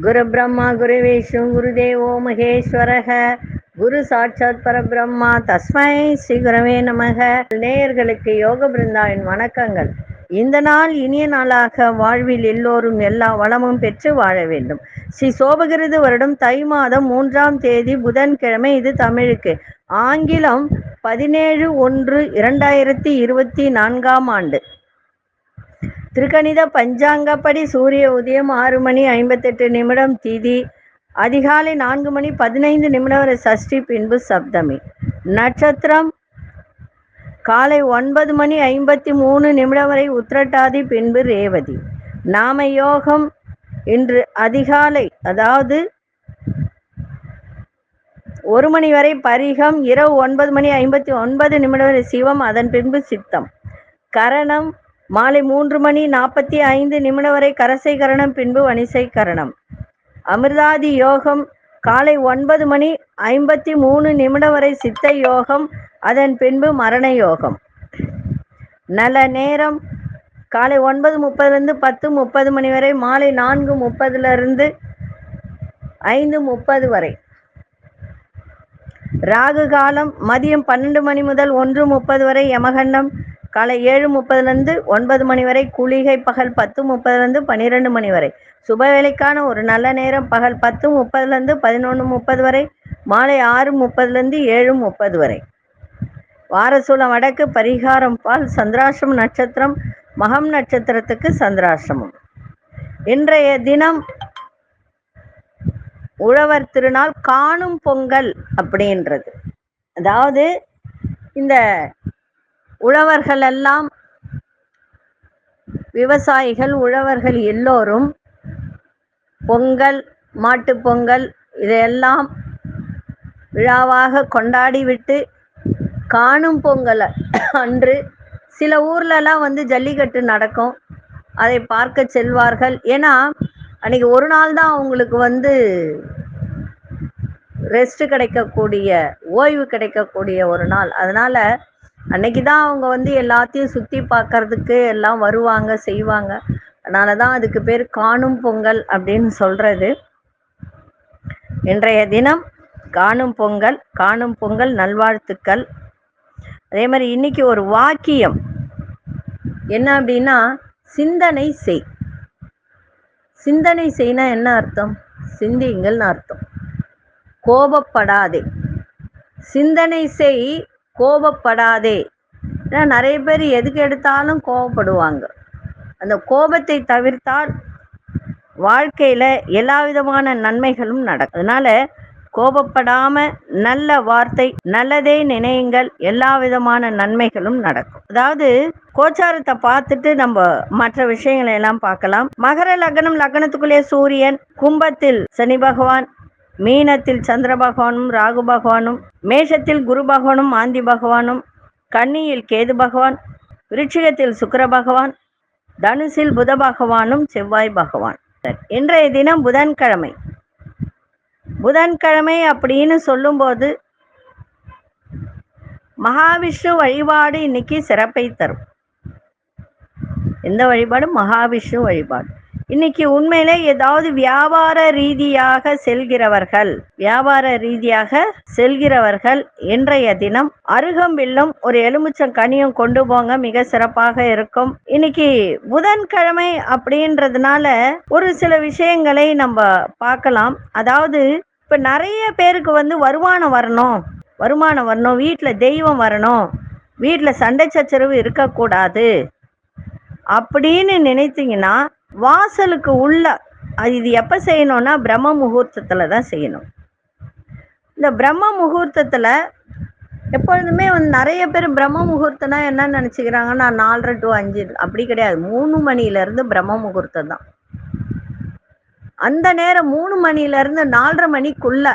குரு பிரம்மா குரு விஷ்ணு குரு தேவோ மகேஸ்வரக. குரு சாட்சாத் பரபிரம்மா தஸ்மை ஸ்ரீ குரவே நமக. நேயர்களுக்கு யோக பிருந்தாவின் வணக்கங்கள். இந்த நாள் இனிய நாளாக வாழ்வில் எல்லோரும் எல்லா வளமும் பெற்று வாழ வேண்டும். ஸ்ரீ சோபகிருது வருடம் தை மாதம் மூன்றாம் தேதி புதன்கிழமை இது தமிழுக்கு. ஆங்கிலம் பதினேழு ஒன்று இரண்டாயிரத்தி இருபத்தி நான்காம் ஆண்டு. திருக்கணித பஞ்சாங்கப்படி சூரிய உதயம் ஆறு மணி ஐம்பத்தெட்டு நிமிடம் திதி அதிகாலை நான்கு மணி பதினைந்து நிமிடம் வரை சஷ்டி பின்பு சப்தமி. நட்சத்திரம் காலை ஒன்பது மணி ஐம்பத்தி மூணு நிமிடம் வரை உத்திரட்டாதி பின்பு ரேவதி. நாம யோகம் இன்று அதிகாலை அதாவது ஒரு மணி வரை பரிகம் இரவு ஒன்பது மணி ஐம்பத்தி ஒன்பது நிமிடம் வரை சிவம் அதன் பின்பு சித்தம். கரணம் மாலை மூன்று மணி நாற்பத்தி ஐந்து நிமிடம் வரை கரசை கரணம் பின்பு வணிசை கரணம் அமிர்தாதி யோகம் காலை ஒன்பது மணி ஐம்பத்தி மூணு நிமிடம் வரை சித்த யோகம் அதன் பின்பு மரண யோகம். நல்ல நேரம் காலை ஒன்பது முப்பதுலேருந்து பத்து முப்பது மணி வரை மாலை நான்கு முப்பதுலேருந்து ஐந்து முப்பது வரை. ராகு காலம் மதியம் பன்னெண்டு மணி முதல் ஒன்று முப்பது வரை யமகண்டம் காலை ஏழு முப்பதுலேருந்து ஒன்பது மணி வரை குளிகை பகல் பத்து முப்பதுலேருந்து பன்னிரெண்டு மணி வரை. சுப வேலைக்கான ஒரு நல்ல நேரம் பகல் பத்து முப்பதுலேருந்து பதினொன்று முப்பது வரை மாலை ஆறு முப்பதுலேருந்து ஏழு முப்பது வரை. வாரசூலம் வடக்கு பரிகாரம் பால் சந்திராசிரம நட்சத்திரம் மகம் நட்சத்திரத்துக்கு சந்திராசிரமம் இன்றைய தினம் உழவர் திருநாள் காணும் பொங்கல் அப்படின்றது. அதாவது இந்த உழவர்கள் எல்லாம் விவசாயிகள் உழவர்கள் எல்லோரும் பொங்கல் மாட்டுப் பொங்கல் இதையெல்லாம் விழாவாக கொண்டாடிவிட்டு காணும் பொங்கல் அன்று சில ஊர்லலாம் வந்து ஜல்லிக்கட்டு நடக்கும். அதை பார்க்க செல்வார்கள். ஏன்னா அன்னைக்கு ஒரு நாள் தான் அவங்களுக்கு வந்து ரெஸ்ட் கிடைக்கக்கூடிய ஓய்வு கிடைக்கக்கூடிய ஒரு நாள். அதனால அன்னைக்கு தான் அவங்க வந்து எல்லாத்தையும் சுற்றி பார்க்கறதுக்கு எல்லாம் வருவாங்க செய்வாங்க. அதனால தான் அதுக்கு பேர் காணும் பொங்கல் அப்படின்னு சொல்றது. இன்றைய தினம் காணும் பொங்கல் காணும் பொங்கல் நல்வாழ்த்துக்கள். அதே மாதிரி இன்னைக்கு ஒரு வாக்கியம். என்ன அப்படின்னா சிந்தனை செய். சிந்தனை செய்னா என்ன அர்த்தம்? சிந்திங்கள்னு அர்த்தம். கோபப்படாதே. சிந்தனை செய் கோபப்படாதே. ஏன்னா நிறைய பேர் எதுக்கு எடுத்தாலும் கோபப்படுவாங்க. அந்த கோபத்தை தவிர்த்தால் வாழ்க்கையில எல்லா விதமான நன்மைகளும் நடக்கும். அதனால கோபப்படாம நல்ல வார்த்தை நல்லதே நினையுங்கள் எல்லா விதமான நன்மைகளும் நடக்கும். அதாவது கோச்சாரத்தை பார்த்துட்டு நம்ம மற்ற விஷயங்களை எல்லாம் பார்க்கலாம். மகர லக்னம் லக்னத்துக்குள்ளே சூரியன் கும்பத்தில் சனி பகவான் மீனத்தில் சந்திர பகவானும் ராகு பகவானும் மேஷத்தில் குரு பகவானும் ஆந்தி பகவானும் கன்னியில் கேது பகவான் விருட்சிகத்தில் சுக்கர பகவான் தனுசில் புத பகவானும் செவ்வாய் பகவான். இன்றைய தினம் புதன்கிழமை. புதன்கிழமை அப்படின்னு சொல்லும்போது மகாவிஷ்ணு வழிபாடு இன்னைக்கு சிறப்பை தரும். எந்த வழிபாடு மகாவிஷ்ணு வழிபாடு. இன்னைக்கு உண்மையில ஏதாவது வியாபார ரீதியாக செல்கிறவர்கள் வியாபார ரீதியாக செல்கிறவர்கள் இன்றைய தினம் அருகம்பில்லும் ஒரு எலுமிச்சம் கனியும் கொண்டு போங்க மிக சிறப்பாக இருக்கும். இன்னைக்கு புதன்கிழமை அப்படின்றதுனால ஒரு சில விஷயங்களை நம்ம பார்க்கலாம். அதாவது இப்ப நிறைய பேருக்கு வந்து வருமானம் வரணும் வருமானம் வரணும் வீட்டில் தெய்வம் வரணும் வீட்டில் சண்டை சச்சரவு இருக்கக்கூடாது அப்படின்னு நினைத்தீங்கன்னா வாசலுக்கு உள்ள அது இது எப்போ செய்யணும்னா பிரம்ம முகூர்த்தத்தில் தான் செய்யணும். இந்த பிரம்ம முகூர்த்தத்தில் எப்பொழுதுமே வந்து நிறைய பேர் பிரம்ம முகூர்த்தம்னா என்ன நினச்சிக்கிறாங்கன்னா நாலரை டு அஞ்சு அப்படி கிடையாது. மூணு மணிலேருந்து பிரம்ம முகூர்த்தம் தான். அந்த நேரம் மூணு மணிலேருந்து நாலரை மணிக்குள்ள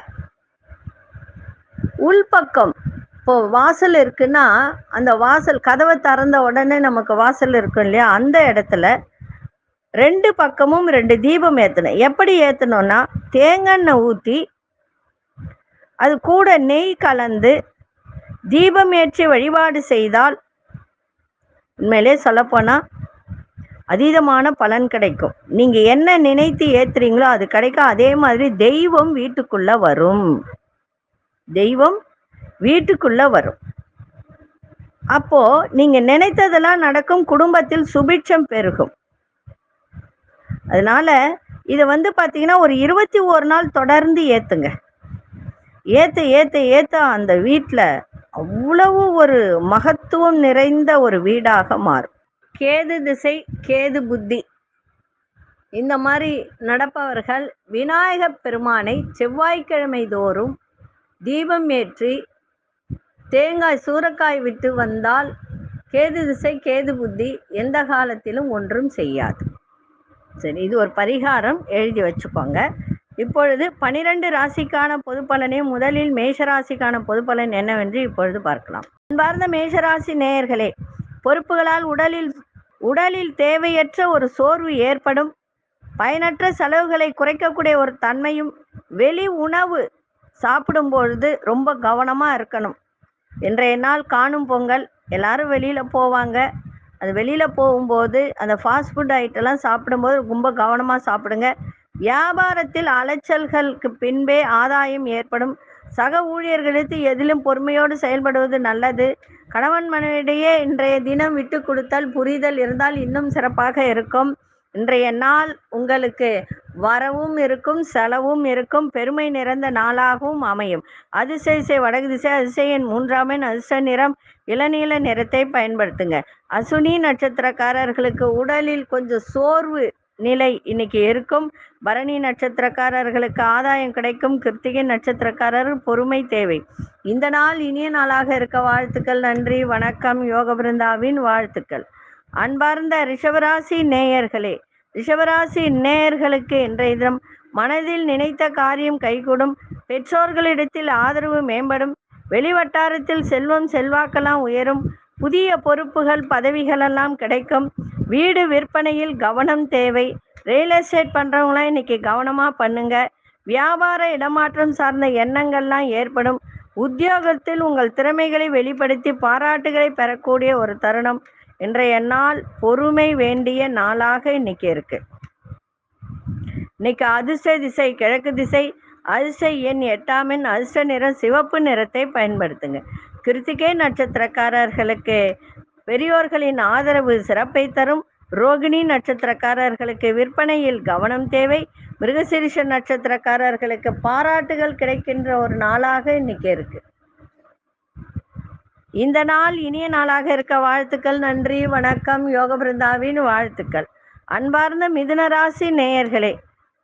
உள்பக்கம் இப்போ வாசல் இருக்குன்னா அந்த வாசல் கதவை திறந்த உடனே நமக்கு வாசல் இருக்கும் இல்லையா? அந்த இடத்துல ரெண்டு பக்கமும் ரெண்டு தீபம் ஏற்றணும் எப்படி ஏற்றணும்னா தேங்காய் ஊற்றி அது கூட நெய் கலந்து தீபம் ஏற்றி வழிபாடு செய்தால் உண்மையிலே சொல்லப்போனால் அதீதமான பலன் கிடைக்கும். நீங்கள் என்ன நினைத்து ஏத்துறீங்களோ அது கிடைக்கும் அதே மாதிரி தெய்வம் வீட்டுக்குள்ள வரும். தெய்வம் வீட்டுக்குள்ள வரும். அப்போ நீங்க நினைத்ததெல்லாம் நடக்கும் குடும்பத்தில் சுபிட்சம் பெருகும். அதனால இதை வந்து பார்த்தீங்கன்னா ஒரு இருபத்தி ஒரு நாள் தொடர்ந்து ஏத்துங்க. ஏற்ற ஏற்ற ஏற்ற அந்த வீட்டில் அவ்வளவு ஒரு மகத்துவம் நிறைந்த ஒரு வீடாக மாறும். கேது திசை கேது புத்தி. இந்த மாதிரி நடப்பவர்கள் விநாயகப் பெருமானை செவ்வாய்க்கிழமை தோறும் தீபம் ஏற்றி தேங்காய் சூறக்காய் விட்டு வந்தால் கேது திசை கேது புத்தி எந்த காலத்திலும் ஒன்றும் செய்யாது. சரி இது ஒரு பரிகாரம் எழுதி வச்சுக்கோங்க. இப்பொழுது பனிரெண்டு ராசிக்கான பொது பலனே முதலில் மேஷ ராசிக்கான பொது பலன் என்னவென்று இப்பொழுது பார்க்கலாம். அன்பார்ந்த மேஷராசி நேயர்களே பொறுப்புகளால் உடலில் உடலில் தேவையற்ற ஒரு சோர்வு ஏற்படும். பயனற்ற செலவுகளை குறைக்கக்கூடிய ஒரு தன்மையும் வெளி உணவு சாப்பிடும் பொழுது ரொம்ப கவனமாக இருக்கணும். இன்றைய நாள் காணும் பொங்கல் எல்லாரும் வெளியில் போவாங்க. அது வெளியில் போகும்போது அந்த ஃபாஸ்ட் ஃபுட் ஐட்டம்லாம் சாப்பிடும்போது ரொம்ப கவனமாக சாப்பிடுங்க. வியாபாரத்தில் அலைச்சல்களுக்கு பின்பே ஆதாயம் ஏற்படும். சக ஊழியர்களுக்கு எதிலும் பொறுமையோடு செயல்படுவது நல்லது. கணவன் மனைவிடையே இன்றைய தினம் விட்டு கொடுத்தால் புரிதல் இருந்தால் இன்னும் சிறப்பாக இருக்கும். இன்றைய நாள் உங்களுக்கு வரவும் இருக்கும் செலவும் இருக்கும் பெருமை நிறைந்த நாளாகவும் அமையும். அதிசய வடக்கு திசை அதிசயன் மூன்றாம் எண் அதிர்ஷ்ட நிறம் இளநீல நிறத்தை பயன்படுத்துங்க. அசுனி நட்சத்திரக்காரர்களுக்கு உடலில் கொஞ்சம் சோர்வு நிலை இன்னைக்கு இருக்கும். பரணி நட்சத்திரக்காரர்களுக்கு ஆதாயம் கிடைக்கும். கிருத்திகை நட்சத்திரக்காரர் பொறுமை தேவை. இந்த நாள் இனிய நாளாக இருக்க வாழ்த்துக்கள். நன்றி வணக்கம் யோக பிருந்தாவின் வாழ்த்துக்கள். அன்பார்ந்த ரிஷவராசி நேயர்களே ரிஷவராசி நேயர்களுக்கு இன்றைய தினம் மனதில் நினைத்த காரியம் கைகூடும். பெற்றோர்களிடத்தில் ஆதரவு மேம்படும். வெளிவட்டாரத்தில் செல்வம் செல்வாக்கெல்லாம் உயரும். புதிய பொறுப்புகள் பதவிகளெல்லாம் கிடைக்கும். வீடு விற்பனையில் கவனம் தேவை. ரியல் எஸ்டேட் பண்ணுறவங்களாம் இன்னைக்கு கவனமாக பண்ணுங்க. வியாபார இடமாற்றம் சார்ந்த எண்ணங்கள்லாம் ஏற்படும். உத்தியோகத்தில் உங்கள் திறமைகளை வெளிப்படுத்தி பாராட்டுகளை பெறக்கூடிய ஒரு தருணம். இன்றைய நாள் பொறுமை வேண்டிய நாளாக இன்னைக்கு இருக்கு. இன்னைக்கு அதிர்ஷ்ட திசை கிழக்கு திசை அதிர்ஷ்ட எண் எட்டாம் எண் அதிர்ஷ்ட நிறம் சிவப்பு நிறத்தை பயன்படுத்துங்க. கிருத்திகை நட்சத்திரக்காரர்களுக்கு பெரியோர்களின் ஆதரவு சிறப்பை தரும். ரோகிணி நட்சத்திரக்காரர்களுக்கு விற்பனையில் கவனம் தேவை. மிருகசிரிஷ நட்சத்திரக்காரர்களுக்கு பாராட்டுகள் கிடைக்கின்ற ஒரு நாளாக இன்னைக்கு இருக்கு. இந்த நாள் இனிய நாளாக இருக்க வாழ்த்துக்கள் நன்றி வணக்கம் யோக பிருந்தாவின் வாழ்த்துக்கள். அன்பார்ந்த மிதுன ராசி நேயர்களே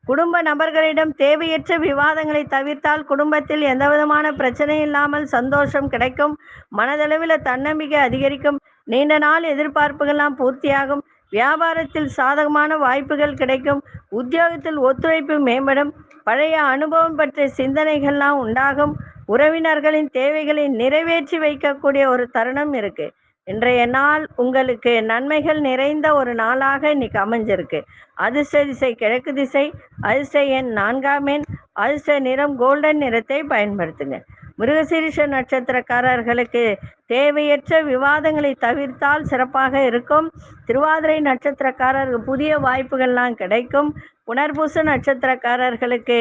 குடும்ப நபர்களிடம் தேவையற்ற விவாதங்களை தவிர்த்தால் குடும்பத்தில் எந்தவிதமான பிரச்சனை இல்லாமல் சந்தோஷம் கிடைக்கும் மனதளவில் தன்னம்பிக்கை அதிகரிக்கும் நீண்ட நாள் எதிர்பார்ப்புகள்லாம் பூர்த்தியாகும் வியாபாரத்தில் சாதகமான வாய்ப்புகள் கிடைக்கும் உத்தியோகத்தில் ஒத்துழைப்பு மேம்படும் பழைய அனுபவம் பற்றிய சிந்தனைகள்லாம் உண்டாகும் உறவினர்களின் தேவைகளை நிறைவேற்றி வைக்கக்கூடிய ஒரு தருணம் இருக்கு. இன்றைய நாள் உங்களுக்கு நன்மைகள் நிறைந்த ஒரு நாளாக இன்னைக்கு அமைஞ்சிருக்கு. அதிர்ஷ்ட திசை கிழக்கு திசை அதிர்ஷ்ட எண் நான்காம் எண் அதிர்ஷ்ட நிறம் கோல்டன் நிறத்தை பயன்படுத்துங்க. மிருகசீரிஷ நட்சத்திரக்காரர்களுக்கு தேவையற்ற விவாதங்களை தவிர்த்தால் சிறப்பாக இருக்கும். திருவாதிரை நட்சத்திரக்காரருக்கு புதிய வாய்ப்புகள்லாம் கிடைக்கும். புனர்பூச நட்சத்திரக்காரர்களுக்கு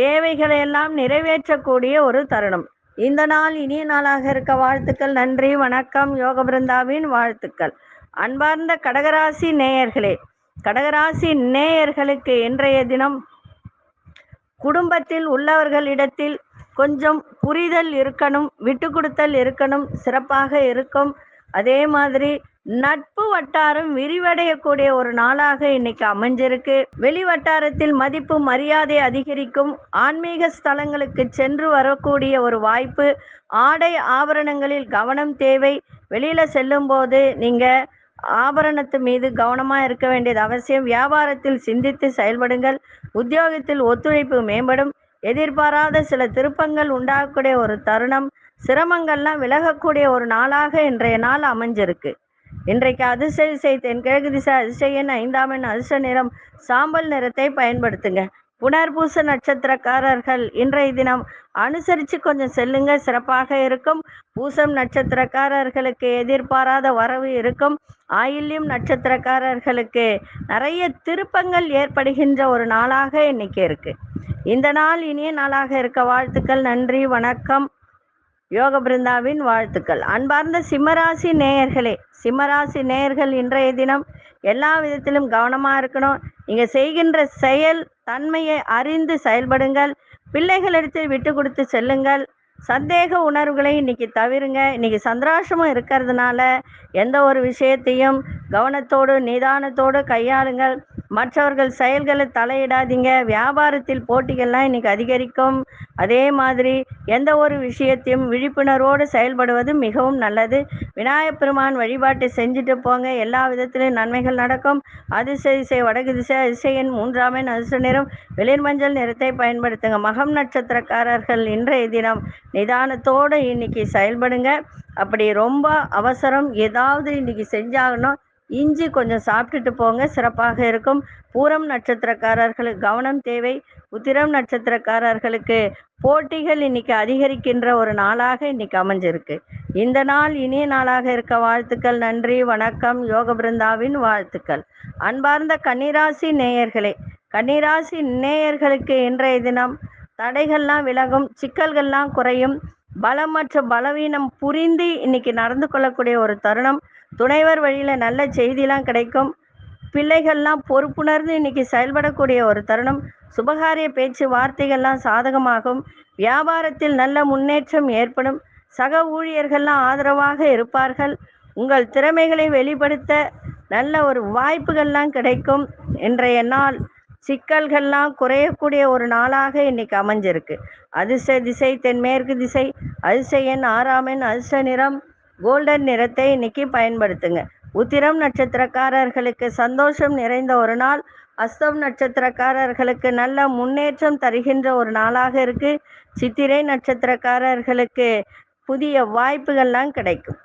தேவைகளை எல்லாம் நிறைவேற்றக்கூடிய ஒரு தருணம். இந்த நாள் இனிய நாளாக இருக்க வாழ்த்துக்கள் நன்றி வணக்கம் யோக பிருந்தாவின் வாழ்த்துக்கள். அன்பார்ந்த கடகராசி நேயர்களே கடகராசி நேயர்களுக்கு இன்றைய தினம் குடும்பத்தில் உள்ளவர்களிடத்தில் கொஞ்சம் புரிதல் இருக்கணும் விட்டு கொடுத்தல் இருக்கணும் சிறப்பாக இருக்கும். அதே மாதிரி நட்பு வட்டாரம் விரிவடையக்கூடிய ஒரு நாளாக இன்னைக்கு அமைஞ்சிருக்கு. வெளி வட்டாரத்தில் மதிப்பு மரியாதை அதிகரிக்கும். ஆன்மீக ஸ்தலங்களுக்கு சென்று வரக்கூடிய ஒரு வாய்ப்பு. ஆடை ஆபரணங்களில் கவனம் தேவை. வெளியில செல்லும் போது நீங்க ஆபரணத்து மீது கவனமாக இருக்க வேண்டியது அவசியம். வியாபாரத்தில் சிந்தித்து செயல்படுங்கள். உத்தியோகத்தில் ஒத்துழைப்பு மேம்படும். எதிர்பாராத சில திருப்பங்கள் உண்டாகக்கூடிய ஒரு தருணம். சிரமங்கள்லாம் விலகக்கூடிய ஒரு நாளாக இன்றைய நாள் அமைஞ்சிருக்கு. இன்றைக்கு அதிர்ஷ்ட திசை தென்கிழக்கு திசை அதிர்ஷ்ட எண் ஐந்தாம் எண் அதிர்ஷ்ட நிறம் சாம்பல் நிறத்தை பயன்படுத்துங்க. புனர்பூச நட்சத்திரக்காரர்கள் இன்றைய தினம் அனுசரித்து கொஞ்சம் செல்லுங்க. சிறப்பாக இருக்கும். பூசம் நட்சத்திரக்காரர்களுக்கு எதிர்பாராத வரவு இருக்கும். ஆயில்யம் நட்சத்திரக்காரர்களுக்கு நிறைய திருப்பங்கள் ஏற்படுகின்ற ஒரு நாளாக இன்னைக்கு இருக்கு. இந்த நாள் இனிய நாளாக இருக்க வாழ்த்துக்கள். நன்றி. வணக்கம். யோக பிருந்தாவின் வாழ்த்துக்கள். அன்பார்ந்த சிம்மராசி நேயர்களே சிம்மராசி நேயர்கள் இன்றைய தினம் எல்லா விதத்திலும் கவனமாக இருக்கணும். நீங்கள் செய்கின்ற செயல் தன்மையை அறிந்து செயல்படுங்கள். பிள்ளைகளிடத்தில் விட்டு கொடுத்து செல்லுங்கள். சந்தேக உணர்வுகளை இன்னைக்கு தவிருங்க. இன்னைக்கு சந்திராசமும் இருக்கிறதுனால எந்த ஒரு விஷயத்தையும் கவனத்தோடு நிதானத்தோடு கையாளுங்கள். மற்றவர்கள் செயல்களை தலையிடாதீங்க. வியாபாரத்தில் போட்டிகள்லாம் இன்னைக்கு அதிகரிக்கும். அதே மாதிரி எந்த ஒரு விஷயத்தையும் விழிப்புணர்வோடு செயல்படுவது மிகவும் நல்லது. விநாயகப் பெருமான் வழிபாட்டை செஞ்சுட்டு போங்க. எல்லா விதத்திலும் நன்மைகள் நடக்கும். அதிசய திசை வடக்கு திசை அதிசயன் மூன்றாம் அதிர்ஷ்ட நிறம் வெளிர் மஞ்சள் நிறத்தை பயன்படுத்துங்க. மகம் நட்சத்திரக்காரர்கள் இன்றைய தினம் நிதானத்தோடு இன்னைக்கு செயல்படுங்க. அப்படி ரொம்ப அவசரம் ஏதாவது இன்னைக்கு செஞ்சாகணும். இஞ்சி கொஞ்சம் சாப்பிட்டுட்டு போங்க. சிறப்பாக இருக்கும். பூரம் நட்சத்திரக்காரர்களுக்கு கவனம் தேவை. உத்திரம் நட்சத்திரக்காரர்களுக்கு போட்டிகள் இன்னைக்கு அதிகரிக்கின்ற ஒரு நாளாக இன்னைக்கு அமைஞ்சிருக்கு. இந்த நாள் இனிய நாளாக இருக்க வாழ்த்துக்கள். நன்றி வணக்கம். யோக பிருந்தாவின் வாழ்த்துக்கள். அன்பார்ந்த கன்னிராசி நேயர்களே கன்னிராசி நேயர்களுக்கு இன்றைய தினம் தடைகள்லாம் விலகும் சிக்கல்கள்லாம் குறையும். பலம் மற்றும் பலவீனம் புரிந்து இன்னைக்கு நடந்து கொள்ளக்கூடிய ஒரு தருணம். துணைவர் வழியில நல்ல செய்திலாம் கிடைக்கும். பிள்ளைகள்லாம் பொறுப்புணர்ந்து இன்னைக்கு செயல்படக்கூடிய ஒரு தருணம். சுபகாரிய பேச்சு வார்த்தைகள்லாம் சாதகமாகும். வியாபாரத்தில் நல்ல முன்னேற்றம் ஏற்படும். சக ஊழியர்கள்லாம் ஆதரவாக இருப்பார்கள். உங்கள் திறமைகளை வெளிப்படுத்த நல்ல ஒரு வாய்ப்புகள்லாம் கிடைக்கும். இன்றைய நாள் சிக்கல்கள்லாம் குறையக்கூடிய ஒரு நாளாக இன்னைக்கு அமைஞ்சிருக்கு. அதிர்ஷ்ட திசை தென்மேற்கு திசை அதிர்ஷ்ட எண் ஆறாம் எண் அதிர்ஷ்ட நிறம் கோல்டன் நிறத்தை இன்னைக்கு பயன்படுத்துங்க. உத்திரம் நட்சத்திரக்காரர்களுக்கு சந்தோஷம் நிறைந்த ஒரு நாள். அஸ்தம் நட்சத்திரக்காரர்களுக்கு நல்ல முன்னேற்றம் தருகின்ற ஒரு நாளாக இருக்கு. சித்திரை நட்சத்திரக்காரர்களுக்கு புதிய வாய்ப்புகள்லாம் கிடைக்கும்.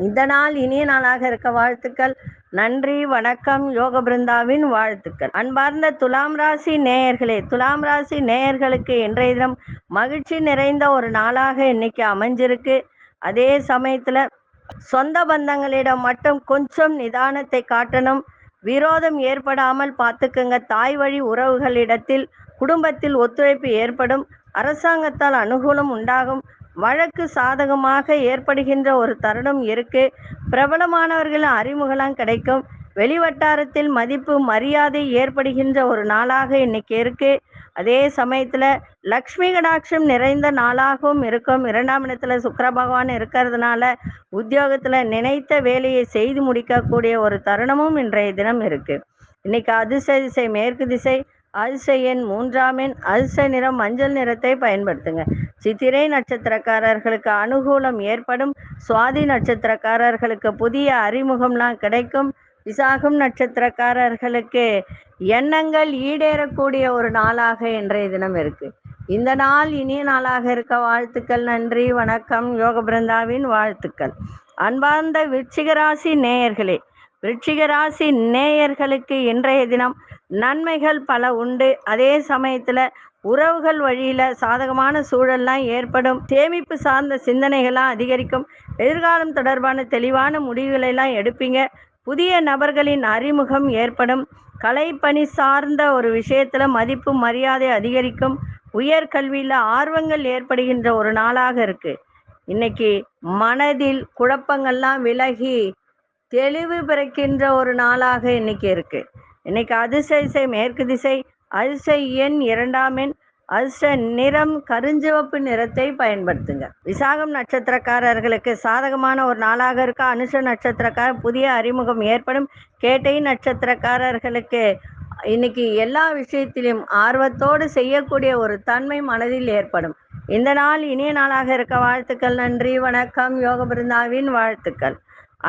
இந்த நாள் இனிய நாளாக இருக்க வாழ்த்துக்கள். நன்றி வணக்கம் யோக பிருந்தாவின் வாழ்த்துக்கள். அன்பார்ந்த துலாம் ராசி நேயர்களே துலாம் ராசி நேயர்களுக்கு இன்றைய தினம் மகிழ்ச்சி நிறைந்த ஒரு நாளாக இன்னைக்கு அமைஞ்சிருக்கு. அதே சமயத்துல சொந்த பந்தங்களிடம் மட்டும் கொஞ்சம் நிதானத்தை காட்டணும். விரோதம் ஏற்படாமல் பார்த்துக்குங்க. தாய் வழி உறவுகளிடத்தில் குடும்பத்தில் ஒத்துழைப்பு ஏற்படும். அரசாங்கத்தால் அனுகூலம் உண்டாகும். வழக்கு சாதகமாக ஏற்படுகின்ற ஒரு தருணம் இருக்கு. பிரபலமானவர்களின் அறிமுகலாம் கிடைக்கும். வெளிவட்டாரத்தில் மதிப்பு மரியாதை ஏற்படுகின்ற ஒரு நாளாக இன்னைக்கு இருக்கு. அதே சமயத்துல லக்ஷ்மி கடாட்சம் நிறைந்த நாளாகவும் இருக்கும். இரண்டாம் இடத்துல சுக்கிர பகவான் இருக்கிறதுனால உத்தியோகத்துல நினைத்த வேலையை செய்து முடிக்கக்கூடிய ஒரு தருணமும் இன்றைய தினம் இருக்கு. இன்னைக்கு அதிர்ஷ்ட திசை மேற்கு திசை அதிர்ஷ்ட எண் மூன்றாம் எண் அதிர்ஷ்ட நிறம் மஞ்சள் நிறத்தை பயன்படுத்துங்க. சித்திரை நட்சத்திரக்காரர்களுக்கு அனுகூலம் ஏற்படும். சுவாதி நட்சத்திரக்காரர்களுக்கு புதிய அறிமுகம்லாம் கிடைக்கும். விசாகம் நட்சத்திரக்காரர்களுக்கு எண்ணங்கள் ஈடேறக்கூடிய ஒரு நாளாக இன்றைய தினம் இருக்கு. இந்த நாள் இனிய நாளாக இருக்க வாழ்த்துக்கள் நன்றி வணக்கம். யோக பிருந்தாவின் வாழ்த்துக்கள். அன்பார்ந்த விருச்சிகராசி நேயர்களே விருச்சிகராசி நேயர்களுக்கு இன்றைய தினம் நன்மைகள் பல உண்டு. அதே சமயத்துல உறவுகள் வழியில சாதகமான சூழல்லாம் ஏற்படும். சேமிப்பு சார்ந்த சிந்தனைகள்லாம் அதிகரிக்கும். எதிர்காலம் தொடர்பான தெளிவான முடிவுகளை எல்லாம் எடுப்பீங்க. புதிய நபர்களின் அறிமுகம் ஏற்படும். கலைப்பணி சார்ந்த ஒரு விஷயத்துல மதிப்பு மரியாதை அதிகரிக்கும். உயர்கல்வியில் ஆர்வங்கள் ஏற்படுகின்ற ஒரு நாளாக இருக்கு. இன்னைக்கு மனதில் குழப்பங்கள்லாம் விலகி தெளிவு பிறக்கின்ற ஒரு நாளாக இன்னைக்கு இருக்கு. இன்னைக்கு அதிர்ஷ்ட திசை மேற்கு திசை அதிர்ஷ்ட எண் இரண்டாம் எண் அதிர்ஷ்ட நிறம் கருஞ்சிவப்பு நிறத்தை பயன்படுத்துங்க. விசாகம் நட்சத்திரக்காரர்களுக்கு சாதகமான ஒரு நாளாக இருக்க? அனுஷ நட்சத்திரக்கார புதிய அறிமுகம் ஏற்படும். கேட்டை நட்சத்திரக்காரர்களுக்கு இன்னைக்கு எல்லா விஷயத்திலும் ஆர்வத்தோடு செய்யக்கூடிய ஒரு தன்மை மனதில் ஏற்படும். இந்த நாள் இனிய நாளாக இருக்க வாழ்த்துக்கள் நன்றி வணக்கம் யோக பிருந்தாவின் வாழ்த்துக்கள்.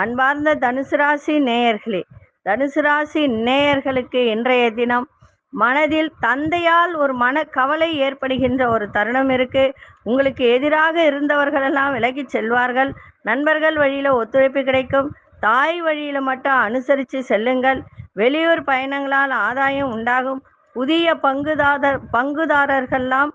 அன்பார்ந்த தனுசு ராசி நேயர்களே தனுசு ராசி நேயர்களுக்கு இன்றைய தினம் மனதில் தந்தையால் ஒரு மன கவலை ஏற்படுகின்ற ஒரு தருணம் இருக்கு. உங்களுக்கு எதிராக இருந்தவர்களெல்லாம் விலகிச் செல்வார்கள். நண்பர்கள் வழியில ஒத்துழைப்பு கிடைக்கும். தாய் வழியில மட்டும் அனுசரித்து செல்லுங்கள். வெளியூர் பயணங்களால் ஆதாயம் உண்டாகும். புதிய பங்குதாரர் பங்குதாரர்கள்லாம்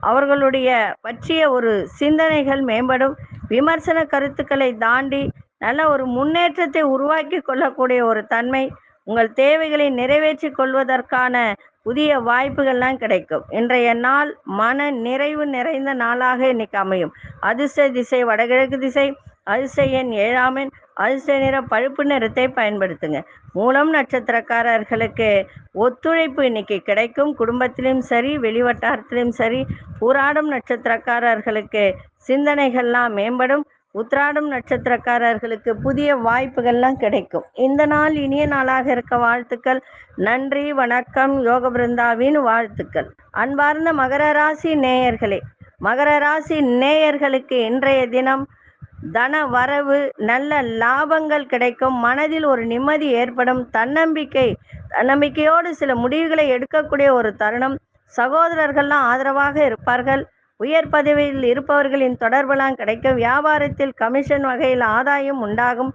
அவர்களுடைய பற்றிய ஒரு சிந்தனைகள் மேம்படும். விமர்சன கருத்துக்களை தாண்டி நல்ல ஒரு முன்னேற்றத்தை உருவாக்கி கொள்ளக்கூடிய ஒரு தன்மை உங்கள் தேவைகளை நிறைவேற்றி கொள்வதற்கான புதிய வாய்ப்புகள்லாம் கிடைக்கும். இன்றைய நாள் மன நிறைவு நிறைந்த நாளாக இன்னைக்கு அமையும். அதிர்ஷ்ட திசை வடகிழக்கு திசை அதிர்ஷ்ட எண் ஏழாம் எண் அதிர்ஷ்ட நிற பழுப்பு நிறத்தை பயன்படுத்துங்க. மூலம் நட்சத்திரக்காரர்களுக்கு ஒத்துழைப்பு இன்னைக்கு கிடைக்கும். குடும்பத்திலும் சரி வெளிவட்டாரத்திலும் சரி போராடும் நட்சத்திரக்காரர்களுக்கு சிந்தனைகள்லாம் மேம்படும். உத்ராடம் நட்சத்திரக்காரர்களுக்கு புதிய வாய்ப்புகள்லாம் கிடைக்கும். இந்த நாள் இனிய நாளாக இருக்க வாழ்த்துக்கள். நன்றி வணக்கம். யோக பிருந்தாவின் வாழ்த்துக்கள். அன்பார்ந்த மகர ராசி நேயர்களே மகர ராசி நேயர்களுக்கு இன்றைய தினம் தன வரவு நல்ல லாபங்கள் கிடைக்கும். மனதில் ஒரு நிம்மதி ஏற்படும். தன்னம்பிக்கை தன்னம்பிக்கையோடு சில முடிவுகளை எடுக்கக்கூடிய ஒரு தருணம். சகோதரர்கள்லாம் ஆதரவாக இருப்பார்கள். உயர் பதவியில் இருப்பவர்களின் தொடர்பெல்லாம் கிடைக்கும் வியாபாரத்தில் கமிஷன் வகையில் ஆதாயம் உண்டாகும்.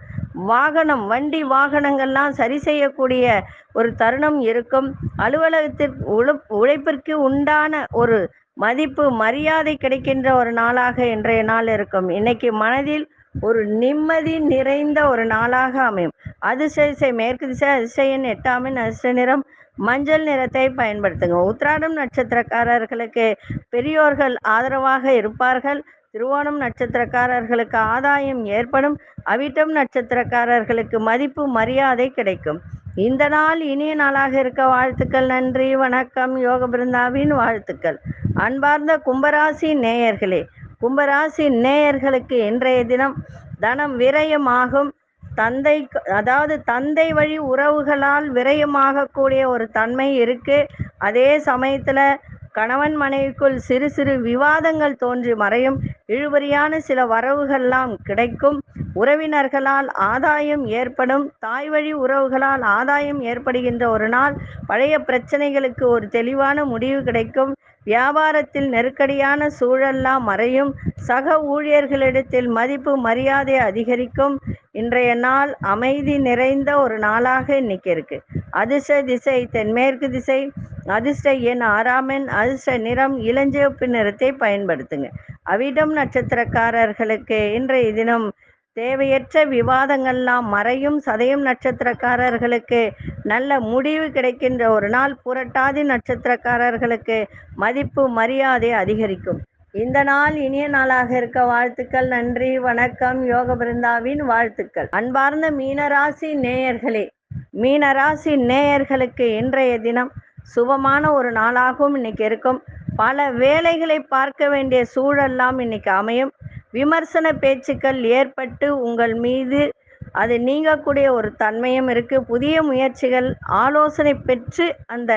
வாகனம் வண்டி வாகனங்கள்லாம் சரி செய்யக்கூடிய ஒரு தருணம் இருக்கும். அலுவலகத்திற்கு உழு உழைப்பிற்கு உண்டான ஒரு மதிப்பு மரியாதை கிடைக்கின்ற ஒரு நாளாக இன்றைய நாள் இருக்கும். இன்னைக்கு மனதில் ஒரு நிம்மதி நிறைந்த ஒரு நாளாக அமையும். அதிர்ஷ்ட திசை மேற்கு திசை அதிசயன் எட்டாமின் அதிர்ஷ்ட நிறம் மஞ்சள் நிறத்தை பயன்படுத்துங்க. உத்ராடம் நட்சத்திரக்காரர்களுக்கு பெரியோர்கள் ஆதரவாக இருப்பார்கள். திருவோணம் நட்சத்திரக்காரர்களுக்கு ஆதாயம் ஏற்படும். அவிட்டம் நட்சத்திரக்காரர்களுக்கு மதிப்பு மரியாதை கிடைக்கும். இந்த நாள் இனிய நாளாக இருக்க வாழ்த்துக்கள். நன்றி வணக்கம். யோக பிருந்தாவின் வாழ்த்துக்கள். அன்பார்ந்த கும்பராசி நேயர்களே கும்பராசி நேயர்களுக்கு இன்றைய தினம் தனம் விரயமாகும். தந்தை அதாவது தந்தை வழி உறவுகளால் விரயமாகக்கூடிய ஒரு தன்மை இருக்கு. அதே சமயத்துல கணவன் மனைவிக்குள் சிறு சிறு விவாதங்கள் தோன்றி மறையும். இழுபறியான சில வரவுகள்லாம் கிடைக்கும். உறவினர்களால் ஆதாயம் ஏற்படும். தாய் வழி உறவுகளால் ஆதாயம் ஏற்படுகின்ற ஒரு நாள். பழைய பிரச்சனைகளுக்கு ஒரு தெளிவான முடிவு கிடைக்கும். வியாபாரத்தில் நெருக்கடியான சூழல்லாம் மறையும். சக ஊழியர்களிடத்தில் மதிப்பு மரியாதை அதிகரிக்கும். இன்றைய நாள் அமைதி நிறைந்த ஒரு நாளாக இன்னைக்கு இருக்கு அதிர்ஷ்ட திசை தென்மேற்கு திசை. அதிர்ஷ்ட எண் ஆறாம் அதிர்ஷ்ட நிறம் இளஞ்சிவப்பு நிறத்தை பயன்படுத்துங்க. அவிடம் நட்சத்திரக்காரர்களுக்கு இன்றைய தினம் தேவையற்ற விவாதங்கள்லாம் மறையும் சதயம் நட்சத்திரக்காரர்களுக்கு நல்ல முடிவு கிடைக்கின்ற ஒரு நாள் புரட்டாதி நட்சத்திரக்காரர்களுக்கு மதிப்பு மரியாதை அதிகரிக்கும். இந்த நாள் இனிய நாளாக இருக்க வாழ்த்துக்கள் நன்றி வணக்கம் யோக பிருந்தாவின் வாழ்த்துக்கள். அன்பார்ந்த மீனராசி நேயர்களே மீனராசி நேயர்களுக்கு இன்றைய தினம் சுபமான ஒரு நாளாகவும் இன்னைக்கு இருக்கும். பல வேலைகளை பார்க்க வேண்டிய சூழல்லாம் இன்னைக்கு அமையும். விமர்சன பேச்சுக்கள் ஏற்பட்டு உங்கள் மீது அது நீங்கக்கூடிய ஒரு தன்மையும் இருக்கு. புதிய முயற்சிகள் ஆலோசனை பெற்று அந்த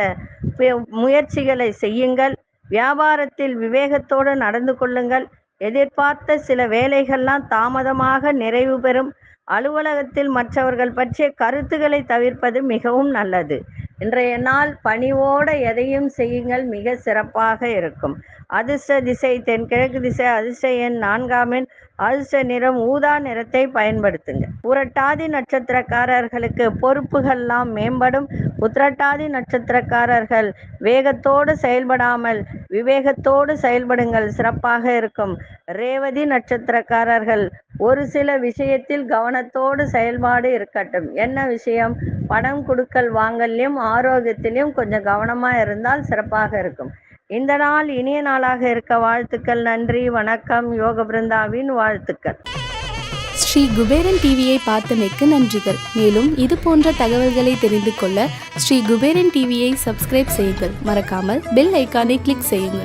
முயற்சிகளை செய்யுங்கள். வியாபாரத்தில் விவேகத்தோடு நடந்து கொள்ளுங்கள். எதிர்பார்த்த சில வேலைகள்லாம் தாமதமாக நிறைவு பெறும். அலுவலகத்தில் மற்றவர்கள் பற்றிய கருத்துக்களை தவிர்ப்பது மிகவும் நல்லது. இன்றைய நாள் பணிவோட எதையும் செய்யுங்கள் மிக சிறப்பாக இருக்கும். அதிர்ஷ்ட திசை தென்கிழக்கு திசை அதிர்ஷ்ட எண் நான்காம் எண் அதிர்ஷ்ட நிறம் ஊதா நிறத்தை பயன்படுத்துங்க. புரட்டாதி நட்சத்திரக்காரர்களுக்கு பொறுப்புகள்லாம் மேம்படும். உத்திரட்டாதி நட்சத்திரக்காரர்கள் வேகத்தோடு செயல்படாமல் விவேகத்தோடு செயல்படுங்கள் சிறப்பாக இருக்கும். ரேவதி நட்சத்திரக்காரர்கள் ஒரு சில விஷயத்தில் கவனத்தோடு செயல்பாடு இருக்கட்டும். என்ன விஷயம்? பணம் கொடுக்கல் வாங்கல்லையும் ஆரோக்கியத்திலையும் கொஞ்சம் கவனமா இருந்தால் சிறப்பாக இருக்கும். இந்த நாள் இனிய நாளாக இருக்க வாழ்த்துக்கள். நன்றி வணக்கம். யோக பிருந்தாவின் வாழ்த்துக்கள். ஸ்ரீ குபேரன் டிவியை பார்த்தமைக்கு நன்றிகள். மேலும் இது போன்ற தகவல்களை தெரிந்து கொள்ள ஸ்ரீ குபேரன் டிவியை சப்ஸ்கிரைப் செய்யுங்கள். மறக்காமல் பெல் ஐக்கானை கிளிக் செய்யுங்கள்.